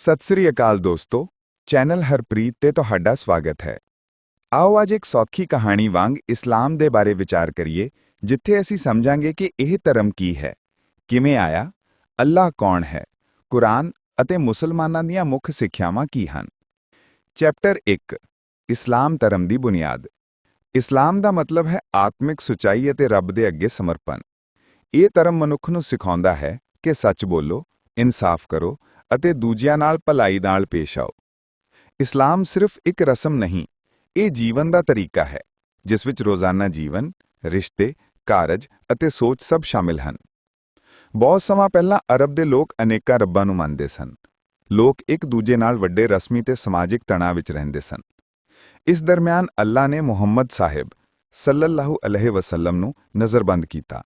ਸਤਿ ਸ੍ਰੀ ਅਕਾਲ ਦੋਸਤੋ, ਚੈਨਲ ਹਰਪ੍ਰੀਤ ਤੇ ਤੁਹਾਡਾ ਸਵਾਗਤ ਹੈ। ਆਓ ਅੱਜ ਇੱਕ ਸੌਖੀ ਕਹਾਣੀ ਵਾਂਗ ਇਸਲਾਮ ਦੇ ਬਾਰੇ ਵਿਚਾਰ ਕਰੀਏ, ਜਿੱਥੇ ਅਸੀਂ ਸਮਝਾਂਗੇ ਕਿ ਇਹ ਧਰਮ ਕੀ ਹੈ, ਕਿਵੇਂ ਆਇਆ, ਅੱਲਾਹ ਕੌਣ ਹੈ, ਕੁਰਾਨ ਅਤੇ ਮੁਸਲਮਾਨਾਂ ਦੀਆਂ ਮੁੱਖ ਸਿੱਖਿਆਵਾਂ ਕੀ ਹਨ। ਚੈਪਟਰ 1 ਇਸਲਾਮ ਧਰਮ ਦੀ ਬੁਨਿਆਦ। ਇਸਲਾਮ ਦਾ ਮਤਲਬ ਹੈ ਆਤਮਿਕ ਸੁਚਾਈ ਅਤੇ ਰੱਬ ਦੇ ਅੱਗੇ ਸਮਰਪਣ। ਇਹ ਧਰਮ ਮਨੁੱਖ ਨੂੰ ਸਿਖਾਉਂਦਾ ਹੈ ਕਿ ਸੱਚ ਬੋਲੋ ਇਨਸਾਫ ਕਰੋ ਅਤੇ ਦੂਜਿਆਂ ਨਾਲ ਭਲਾਈ ਨਾਲ ਪੇਸ਼ ਆਓ। ਇਸਲਾਮ ਸਿਰਫ ਇੱਕ ਰਸਮ ਨਹੀਂ, ਇਹ ਜੀਵਨ ਦਾ ਤਰੀਕਾ ਹੈ, ਜਿਸ ਵਿੱਚ ਰੋਜ਼ਾਨਾ ਜੀਵਨ, ਰਿਸ਼ਤੇ, ਕਾਰਜ ਅਤੇ ਸੋਚ ਸਭ ਸ਼ਾਮਿਲ ਹਨ। ਬਹੁਤ ਸਮਾਂ ਪਹਿਲਾਂ ਅਰਬ ਦੇ ਲੋਕ ਅਨੇਕਾਂ ਰੱਬਾਂ ਨੂੰ ਮੰਨਦੇ ਸਨ। ਲੋਕ ਇੱਕ ਦੂਜੇ ਨਾਲ ਵੱਡੇ ਰਸਮੀ ਤੇ ਸਮਾਜਿਕ ਤਣਾਅ ਵਿੱਚ ਰਹਿੰਦੇ ਸਨ। ਇਸ ਦਰਮਿਆਨ ਅੱਲਾ ਨੇ ਮੁਹੰਮਦ ਸਾਹਿਬ ਸੱਲੱਲਾਹੁ ਅਲੈਹਿ ਵਸੱਲਮ ਨੂੰ ਨਜ਼ਰਬੰਦ ਕੀਤਾ।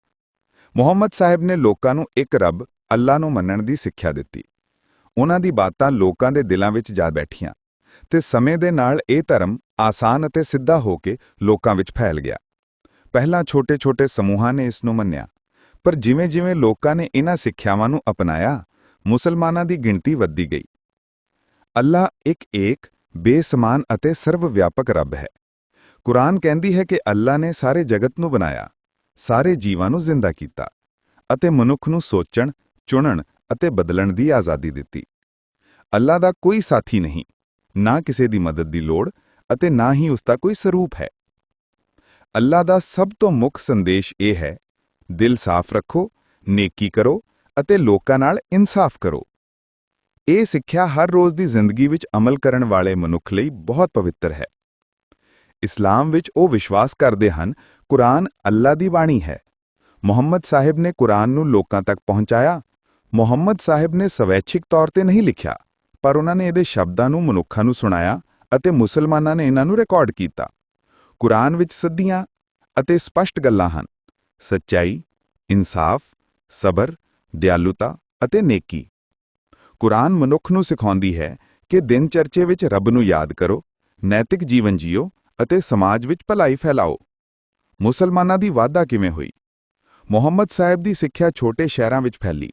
ਮੁਹੰਮਦ ਸਾਹਿਬ ਨੇ ਲੋਕਾਂ ਨੂੰ ਇੱਕ ਰੱਬ ਅੱਲਾ ਨੂੰ ਮੰਨਣ ਦੀ ਸਿੱਖਿਆ ਦਿੱਤੀ। ਉਹਨਾਂ ਦੀ ਬਾਤਾਂ ਲੋਕਾਂ ਦੇ ਦਿਲਾਂ ਵਿੱਚ ਜਾ ਬੈਠੀਆਂ ਤੇ ਸਮੇਂ ਦੇ ਨਾਲ ਇਹ ਧਰਮ ਆਸਾਨ ਅਤੇ ਸਿੱਧਾ ਹੋ ਕੇ ਲੋਕਾਂ ਵਿੱਚ ਫੈਲ ਗਿਆ। ਪਹਿਲਾਂ ਛੋਟੇ-ਛੋਟੇ ਸਮੂਹਾਂ ਨੇ ਇਸ ਨੂੰ ਮੰਨਿਆ, ਪਰ ਜਿਵੇਂ-ਜਿਵੇਂ ਲੋਕਾਂ ਨੇ ਇਹਨਾਂ ਸਿੱਖਿਆਵਾਂ ਨੂੰ ਅਪਣਾਇਆ, ਮੁਸਲਮਾਨਾਂ ਦੀ ਗਿਣਤੀ ਵੱਧਦੀ ਗਈ। ਅੱਲਾ ਇੱਕ ਏਕ, ਬੇਸਮਾਨ ਅਤੇ ਸਰਵ ਵਿਆਪਕ ਰੱਬ ਹੈ। ਕੁਰਾਨ ਕਹਿੰਦੀ ਹੈ ਕਿ ਅੱਲਾ ਨੇ ਸਾਰੇ ਜਗਤ ਨੂੰ ਬਣਾਇਆ, ਸਾਰੇ ਜੀਵਾਂ ਨੂੰ ਜ਼ਿੰਦਾ ਕੀਤਾ ਅਤੇ ਮਨੁੱਖ ਨੂੰ ਸੋਚਣ ਚੁਣਨ ਅਤੇ ਬਦਲਣ ਦੀ ਆਜ਼ਾਦੀ ਦਿੱਤੀ। ਅੱਲਾ ਦਾ ਕੋਈ ਸਾਥੀ ਨਹੀਂ, ਨਾ ਕਿਸੇ ਦੀ ਮਦਦ ਦੀ ਲੋੜ ਅਤੇ ਨਾ ਹੀ ਉਸ ਦਾ ਕੋਈ ਸਰੂਪ ਹੈ। ਅੱਲਾ ਦਾ ਸਭ ਤੋਂ ਮੁੱਖ ਸੰਦੇਸ਼ ਇਹ ਹੈ, ਦਿਲ ਸਾਫ਼ ਰੱਖੋ, ਨੇਕੀ ਕਰੋ ਅਤੇ ਲੋਕਾਂ ਨਾਲ ਇਨਸਾਫ ਕਰੋ। ਇਹ ਸਿੱਖਿਆ ਹਰ ਰੋਜ਼ ਦੀ ਜ਼ਿੰਦਗੀ ਵਿੱਚ ਅਮਲ ਕਰਨ ਵਾਲੇ ਮਨੁੱਖ ਲਈ ਬਹੁਤ ਪਵਿੱਤਰ ਹੈ। ਇਸਲਾਮ ਵਿੱਚ ਉਹ ਵਿਸ਼ਵਾਸ ਕਰਦੇ ਹਨ, ਕੁਰਾਨ ਅੱਲਾ ਦੀ ਬਾਣੀ ਹੈ। ਮੁਹੰਮਦ ਸਾਹਿਬ ਨੇ ਕੁਰਾਨ ਨੂੰ ਲੋਕਾਂ ਤੱਕ ਪਹੁੰਚਾਇਆ ਮੁਹੰਮਦ ਸਾਹਿਬ ਨੇ ਸਵੈਛਿਕ ਤੌਰ ਤੇ ਨਹੀਂ ਲਿਖਿਆ, ਪਰ ਉਹਨਾਂ ਨੇ ਇਹਦੇ ਸ਼ਬਦਾਂ ਨੂੰ, ਮਨੁੱਖਾਂ ਨੂੰ ਸੁਣਾਇਆ ਅਤੇ ਮੁਸਲਮਾਨਾਂ ਨੇ ਇਹਨਾਂ ਨੂੰ ਰਿਕਾਰਡ ਕੀਤਾ। ਕੁਰਾਨ ਵਿੱਚ ਸਿੱਧੀਆਂ ਅਤੇ ਸਪਸ਼ਟ ਗੱਲਾਂ ਹਨ। ਸੱਚਾਈ, ਇਨਸਾਫ, ਸਬਰ, ਦਿਆਲੁਤਾ ਅਤੇ ਨੇਕੀ। ਕੁਰਾਨ ਮਨੁੱਖ ਨੂੰ ਸਿਖਾਉਂਦੀ ਹੈ ਕਿ ਦਿਨ ਚਰਚੇ ਵਿੱਚ ਰੱਬ ਨੂੰ ਯਾਦ ਕਰੋ, ਨੈਤਿਕ ਜੀਵਨ ਜੀਓ ਅਤੇ ਸਮਾਜ ਵਿੱਚ ਭਲਾਈ ਫੈਲਾਓ। ਮੁਸਲਮਾਨਾਂ ਦੀ ਵਾਧਾ ਕਿਵੇਂ ਹੋਈ? ਮੁਹੰਮਦ ਸਾਹਿਬ ਦੀ ਸਿੱਖਿਆ ਛੋਟੇ ਸ਼ਹਿਰਾਂ ਵਿੱਚ ਫੈਲੀ।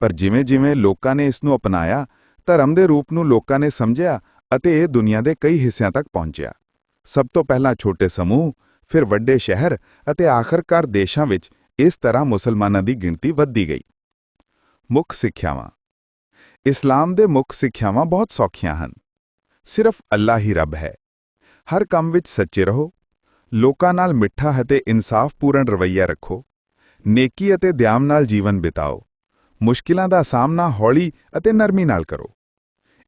ਪਰ ਜਿਵੇਂ-ਜਿਵੇਂ ਲੋਕਾਂ ਨੇ ਇਸ ਨੂੰ ਅਪਣਾਇਆ, ਧਰਮ ਦੇ ਰੂਪ ਨੂੰ ਲੋਕਾਂ ਨੇ ਸਮਝਿਆ ਅਤੇ ਇਹ ਦੁਨੀਆ ਦੇ ਕਈ ਹਿੱਸਿਆਂ ਤੱਕ ਪਹੁੰਚਿਆ। ਸਭ ਤੋਂ ਪਹਿਲਾਂ ਛੋਟੇ ਸਮੂਹ, ਫਿਰ ਵੱਡੇ ਸ਼ਹਿਰ ਅਤੇ ਆਖਰਕਾਰ ਦੇਸ਼ਾਂ ਵਿੱਚ ਇਸ ਤਰ੍ਹਾਂ ਮੁਸਲਮਾਨਾਂ ਦੀ ਗਿਣਤੀ ਵੱਧਦੀ ਗਈ। ਮੁੱਖ ਸਿੱਖਿਆਵਾਂ। ਇਸਲਾਮ ਦੇ ਮੁੱਖ ਸਿੱਖਿਆਵਾਂ ਬਹੁਤ ਸੌਖੀਆਂ ਹਨ। ਸਿਰਫ ਅੱਲਾ ਹੀ ਰੱਬ ਹੈ। ਹਰ ਕੰਮ ਵਿੱਚ ਸੱਚੇ ਰਹੋ। ਲੋਕਾਂ ਨਾਲ ਮਿੱਠਾ ਅਤੇ ਇਨਸਾਫਪੂਰਨ ਰਵੱਈਆ ਰੱਖੋ। ਨੇਕੀ ਅਤੇ ਦਿਆਮ ਨਾਲ ਜੀਵਨ ਬਿਤਾਓ। ਮੁਸ਼ਕਿਲਾਂ ਦਾ ਸਾਹਮਣਾ ਹੌਲੀ ਅਤੇ ਨਰਮੀ ਨਾਲ ਕਰੋ।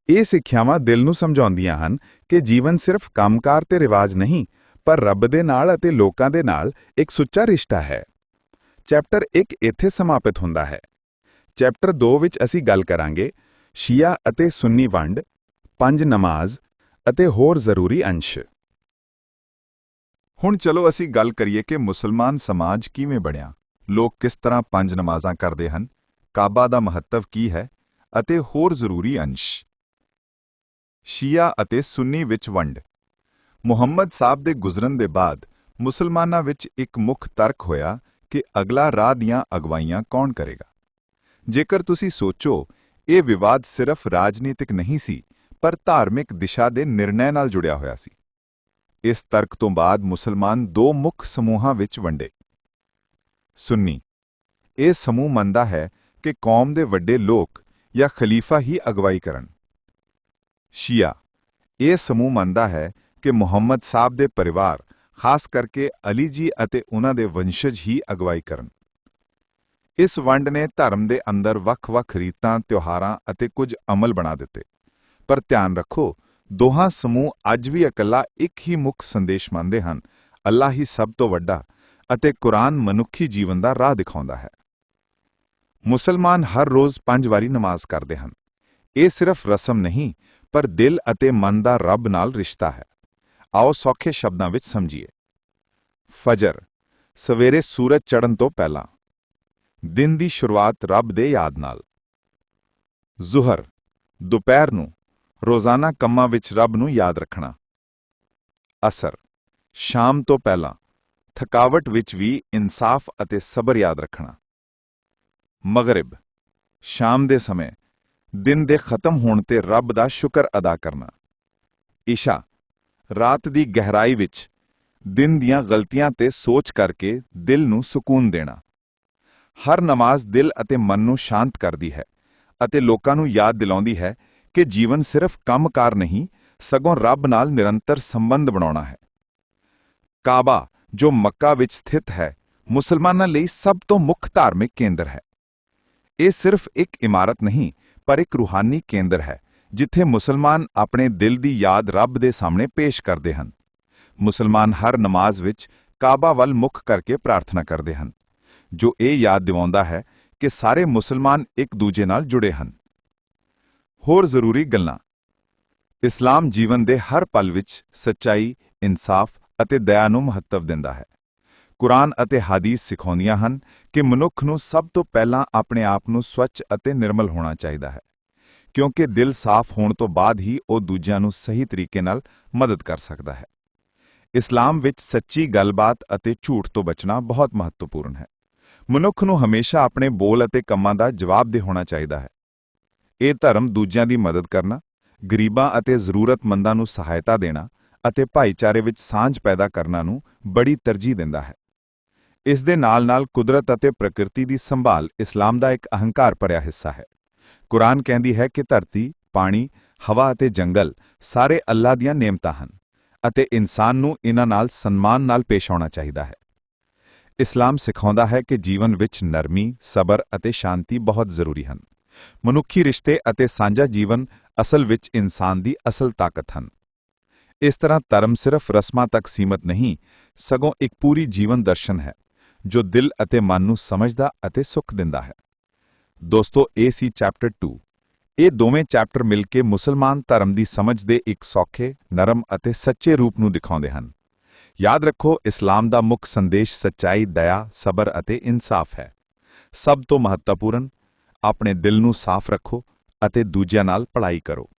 ਇਹ ਸਿੱਖਿਆਵਾਂ ਦਿਲ ਨੂੰ ਸਮਝਾਉਂਦੀਆਂ ਹਨ ਕਿ ਜੀਵਨ ਸਿਰਫ ਕੰਮਕਾਰ ਤੇ ਰਿਵਾਜ ਨਹੀਂ, ਪਰ ਰੱਬ ਦੇ ਨਾਲ ਅਤੇ ਲੋਕਾਂ ਦੇ ਨਾਲ ਇੱਕ ਸੁੱਚਾ ਰਿਸ਼ਤਾ ਹੈ। ਚੈਪਟਰ 1 ਇੱਥੇ ਸਮਾਪਿਤ ਹੁੰਦਾ ਹੈ। ਚੈਪਟਰ 2 ਵਿੱਚ ਅਸੀਂ ਗੱਲ ਕਰਾਂਗੇ, ਸ਼ੀਆ ਅਤੇ ਸੁੰਨੀ ਵੰਡ, ਪੰਜ ਨਮਾਜ਼ ਅਤੇ ਹੋਰ ਜ਼ਰੂਰੀ ਅੰਸ਼। ਹੁਣ ਚਲੋ ਅਸੀਂ ਗੱਲ ਕਰੀਏ ਕਿ ਮੁਸਲਮਾਨ ਸਮਾਜ ਕਿਵੇਂ ਬਣਿਆ। ਲੋਕ ਕਿਸ ਤਰ੍ਹਾਂ ਪੰਜ ਨਮਾਜ਼ਾਂ ਕਰਦੇ ਹਨ? ਕਾਬਾ ਦਾ ਮਹੱਤਵ ਕੀ ਹੈ ਅਤੇ ਹੋਰ ਜ਼ਰੂਰੀ ਅੰਸ਼। ਸ਼ੀਆ ਅਤੇ ਸੁੰਨੀ ਵਿੱਚ ਵੰਡ। ਮੁਹੰਮਦ ਸਾਹਿਬ ਦੇ ਗੁਜ਼ਰਨ ਦੇ ਬਾਅਦ ਮੁਸਲਮਾਨਾਂ ਵਿੱਚ ਇੱਕ ਮੁੱਖ ਤਰਕ ਹੋਇਆ ਕਿ ਅਗਲਾ ਰਾਹ ਦੀਆਂ ਅਗਵਾਈਆਂ ਕੌਣ ਕਰੇਗਾ। ਜੇਕਰ ਤੁਸੀਂ ਸੋਚੋ, ਇਹ ਵਿਵਾਦ ਸਿਰਫ ਰਾਜਨੀਤਿਕ ਨਹੀਂ ਸੀ, ਪਰ ਧਾਰਮਿਕ ਦਿਸ਼ਾ ਦੇ ਨਿਰਣੈ ਨਾਲ ਜੁੜਿਆ ਹੋਇਆ ਸੀ। ਇਸ ਤਰਕ ਤੋਂ ਬਾਅਦ ਮੁਸਲਮਾਨ ਦੋ ਮੁੱਖ ਸਮੂਹਾਂ ਵਿੱਚ ਵੰਡੇ। ਸੁੰਨੀ। ਇਹ ਸਮੂਹ ਮੰਨਦਾ ਹੈ ਕਿ ਕੌਮ ਦੇ ਵੱਡੇ ਲੋਕ ਜਾਂ ਖਲੀਫਾ ਹੀ ਅਗਵਾਈ ਕਰਨ। ਸ਼ੀਆ, ਇਹ ਸਮੂਹ ਮੰਨਦਾ ਹੈ ਕਿ ਮੁਹੰਮਦ ਸਾਹਿਬ ਦੇ ਪਰਿਵਾਰ, ਖਾਸ ਕਰਕੇ ਅਲੀ ਜੀ ਅਤੇ ਉਹਨਾਂ ਦੇ ਵੰਸ਼ਜ ਹੀ ਅਗਵਾਈ ਕਰਨ। ਇਸ ਵੰਡ ਨੇ ਧਰਮ ਦੇ ਅੰਦਰ ਵੱਖ-ਵੱਖ ਰੀਤਾਂ, ਤਿਉਹਾਰਾਂ ਅਤੇ ਕੁਝ ਅਮਲ ਬਣਾ ਦਿੱਤੇ। ਪਰ ਧਿਆਨ ਰੱਖੋ, ਦੋਹਾਂ ਸਮੂਹ ਅੱਜ ਵੀ ਇਕੱਲਾ ਇੱਕ ਹੀ ਮੁੱਖ ਸੰਦੇਸ਼ ਮੰਨਦੇ ਹਨ। ਅੱਲਾ ਹੀ ਸਭ ਤੋਂ ਵੱਡਾ ਅਤੇ ਕੁਰਾਨ ਮਨੁੱਖੀ ਜੀਵਨ ਦਾ ਰਾਹ ਦਿਖਾਉਂਦਾ ਹੈ। ਮੁਸਲਮਾਨ ਹਰ ਰੋਜ਼ ਪੰਜ ਵਾਰੀ ਨਮਾਜ਼ ਕਰਦੇ ਹਨ। ਇਹ ਸਿਰਫ ਰਸਮ ਨਹੀਂ, ਪਰ ਦਿਲ ਅਤੇ ਮਨ ਦਾ ਰੱਬ ਨਾਲ ਰਿਸ਼ਤਾ ਹੈ। ਆਓ ਸੌਖੇ ਸ਼ਬਦਾਂ ਵਿੱਚ ਸਮਝੀਏ। ਫਜਰ, ਸਵੇਰੇ ਸੂਰਜ ਚੜ੍ਹਨ ਤੋਂ ਪਹਿਲਾਂ। ਦਿਨ ਦੀ ਸ਼ੁਰੂਆਤ ਰੱਬ ਦੇ ਯਾਦ ਨਾਲ। ਜ਼ੁਹਰ, ਦੁਪਹਿਰ ਨੂੰ, ਰੋਜ਼ਾਨਾ ਕੰਮਾਂ ਵਿੱਚ ਰੱਬ ਨੂੰ ਯਾਦ ਰੱਖਣਾ। ਅਸਰ, ਸ਼ਾਮ ਤੋਂ ਪਹਿਲਾਂ, ਥਕਾਵਟ ਵਿੱਚ ਵੀ ਇਨਸਾਫ ਅਤੇ ਸਬਰ ਯਾਦ ਰੱਖਣਾ। ਮਗਰਿਬ, ਸ਼ਾਮ ਦੇ ਸਮੇਂ, ਦਿਨ ਦੇ ਖਤਮ ਹੋਣ ਤੇ ਰੱਬ ਦਾ ਸ਼ੁਕਰ ਅਦਾ ਕਰਨਾ। ਇਸ਼ਾ ਰਾਤ ਦੀ ਗਹਿਰਾਈ ਵਿੱਚ ਦਿਨ ਦੀਆਂ ਗਲਤੀਆਂ ਤੇ ਸੋਚ ਕਰਕੇ ਦਿਲ ਨੂੰ ਸਕੂਨ ਦੇਣਾ। ਹਰ ਨਮਾਜ਼ ਦਿਲ ਅਤੇ ਮਨ ਨੂੰ ਸ਼ਾਂਤ ਕਰਦੀ ਹੈ ਅਤੇ ਲੋਕਾਂ ਨੂੰ ਯਾਦ ਦਿਲਾਉਂਦੀ ਹੈ ਕਿ ਜੀਵਨ ਸਿਰਫ ਕੰਮਕਾਰ ਨਹੀਂ, ਸਗੋਂ ਰੱਬ ਨਾਲ ਨਿਰੰਤਰ ਸੰਬੰਧ ਬਣਾਉਣਾ ਹੈ। ਕਾਬਾ, ਜੋ ਮੱਕਾ ਵਿੱਚ ਸਥਿਤ ਹੈ, ਮੁਸਲਮਾਨਾਂ ਲਈ ਸਭ ਤੋਂ ਮੁੱਖ ਧਾਰਮਿਕ ਕੇਂਦਰ ਹੈ। ਇਹ ਸਿਰਫ ਇੱਕ ਇਮਾਰਤ ਨਹੀਂ, ਪਰ ਇੱਕ ਰੂਹਾਨੀ ਕੇਂਦਰ ਹੈ, ਜਿੱਥੇ ਮੁਸਲਮਾਨ ਆਪਣੇ ਦਿਲ ਦੀ ਯਾਦ ਰੱਬ ਦੇ ਸਾਹਮਣੇ ਪੇਸ਼ ਕਰਦੇ ਹਨ। ਮੁਸਲਮਾਨ ਹਰ ਨਮਾਜ਼ ਵਿੱਚ ਕਾਬਾ ਵੱਲ ਮੁੱਖ ਕਰਕੇ ਪ੍ਰਾਰਥਨਾ ਕਰਦੇ ਹਨ, ਜੋ ਇਹ ਯਾਦ ਦਿਵਾਉਂਦਾ ਹੈ ਕਿ ਸਾਰੇ ਮੁਸਲਮਾਨ ਇੱਕ ਦੂਜੇ ਨਾਲ ਜੁੜੇ ਹਨ। ਹੋਰ ਜ਼ਰੂਰੀ ਗੱਲਾਂ, ਇਸਲਾਮ ਜੀਵਨ ਦੇ ਹਰ ਪਲ ਵਿੱਚ ਸੱਚਾਈ, ਇਨਸਾਫ ਅਤੇ ਦਇਆ ਨੂੰ ਮਹੱਤਵ ਦਿੰਦਾ ਹੈ। ਕੁਰਾਨ ਅਤੇ ਹਾਦੀਸ ਸਿਖਾਉਂਦੀਆਂ ਹਨ ਕਿ ਮਨੁੱਖ ਨੂੰ ਸਭ ਤੋਂ ਪਹਿਲਾਂ ਆਪਣੇ ਆਪ ਨੂੰ ਸਵੱਛ ਅਤੇ ਨਿਰਮਲ ਹੋਣਾ ਚਾਹੀਦਾ ਹੈ, ਕਿਉਂਕਿ ਦਿਲ ਸਾਫ਼ ਹੋਣ ਤੋਂ ਬਾਅਦ ਹੀ ਉਹ ਦੂਜਿਆਂ ਨੂੰ ਸਹੀ ਤਰੀਕੇ ਨਾਲ ਮਦਦ ਕਰ ਸਕਦਾ ਹੈ। ਇਸਲਾਮ ਵਿੱਚ ਸੱਚੀ ਗੱਲਬਾਤ ਅਤੇ ਝੂਠ ਤੋਂ ਬਚਣਾ ਬਹੁਤ ਮਹੱਤਵਪੂਰਨ ਹੈ। ਮਨੁੱਖ ਨੂੰ ਹਮੇਸ਼ਾ ਆਪਣੇ ਬੋਲ ਅਤੇ ਕੰਮਾਂ ਦਾ ਜਵਾਬਦੇਹ ਹੋਣਾ ਚਾਹੀਦਾ ਹੈ। ਇਹ ਧਰਮ ਦੂਜਿਆਂ ਦੀ ਮਦਦ ਕਰਨਾ, ਗਰੀਬਾਂ ਅਤੇ ਜ਼ਰੂਰਤਮੰਦਾਂ ਨੂੰ ਸਹਾਇਤਾ ਦੇਣਾ ਅਤੇ ਭਾਈਚਾਰੇ ਵਿੱਚ ਸਾਂਝ ਪੈਦਾ ਕਰਨਾ ਨੂੰ ਬੜੀ ਤਰਜੀਹ ਦਿੰਦਾ ਹੈ। ਇਸ ਦੇ ਨਾਲ-ਨਾਲ ਕੁਦਰਤ ਅਤੇ ਪ੍ਰਕਿਰਤੀ ਦੀ ਸੰਭਾਲ ਇਸਲਾਮ ਦਾ ਇੱਕ ਅਹੰਕਾਰ ਭਰਿਆ ਹਿੱਸਾ ਹੈ। ਕੁਰਾਨ ਕਹਿੰਦੀ ਹੈ ਕਿ ਧਰਤੀ, ਪਾਣੀ, ਹਵਾ ਅਤੇ ਜੰਗਲ ਸਾਰੇ ਅੱਲਾ ਦੀਆਂ ਨੇਮਤਾਂ ਹਨ ਅਤੇ ਇਨਸਾਨ ਨੂੰ ਇਹਨਾਂ ਨਾਲ ਸਨਮਾਨ ਨਾਲ ਪੇਸ਼ ਆਉਣਾ ਚਾਹੀਦਾ ਹੈ। ਇਸਲਾਮ ਸਿਖਾਉਂਦਾ ਹੈ ਕਿ ਜੀਵਨ ਵਿੱਚ ਨਰਮੀ, ਸਬਰ ਅਤੇ ਸ਼ਾਂਤੀ ਬਹੁਤ ਜ਼ਰੂਰੀ ਹਨ। ਮਨੁੱਖੀ ਰਿਸ਼ਤੇ ਅਤੇ ਸਾਂਝਾ ਜੀਵਨ ਅਸਲ ਵਿੱਚ ਇਨਸਾਨ ਦੀ ਅਸਲ ਤਾਕਤ ਹਨ। ਇਸ ਤਰ੍ਹਾਂ ਧਰਮ ਸਿਰਫ ਰਸਮਾਂ ਤੱਕ ਸੀਮਤ ਨਹੀਂ, ਸਗੋਂ ਇੱਕ ਪੂਰੀ ਜੀਵਨ ਦਰਸ਼ਨ ਹੈ। ਜੋ ਦਿਲ ਅਤੇ ਮਨ ਨੂੰ ਸਮਝਦਾ ਅਤੇ ਸੁੱਖ ਦਿੰਦਾ ਹੈ। ਦੋਸਤੋ, ਇਹ ਸੀ ਚੈਪਟਰ 2 ਇਹ ਦੋਵੇਂ ਚੈਪਟਰ ਮਿਲ ਕੇ ਮੁਸਲਮਾਨ ਧਰਮ ਦੀ ਸਮਝ ਦੇ ਇੱਕ ਸੌਖੇ, ਨਰਮ ਅਤੇ ਸੱਚੇ ਰੂਪ ਨੂੰ ਦਿਖਾਉਂਦੇ ਹਨ। ਯਾਦ ਰੱਖੋ, ਇਸਲਾਮ ਦਾ ਮੁੱਖ ਸੰਦੇਸ਼ ਸੱਚਾਈ, ਦਇਆ, ਸਬਰ ਅਤੇ ਇਨਸਾਫ ਹੈ। ਸਭ ਤੋਂ ਮਹੱਤਵਪੂਰਨ, ਆਪਣੇ ਦਿਲ ਨੂੰ ਸਾਫ਼ ਰੱਖੋ ਅਤੇ ਦੂਜਿਆਂ ਨਾਲ ਭਲਾਈ ਕਰੋ।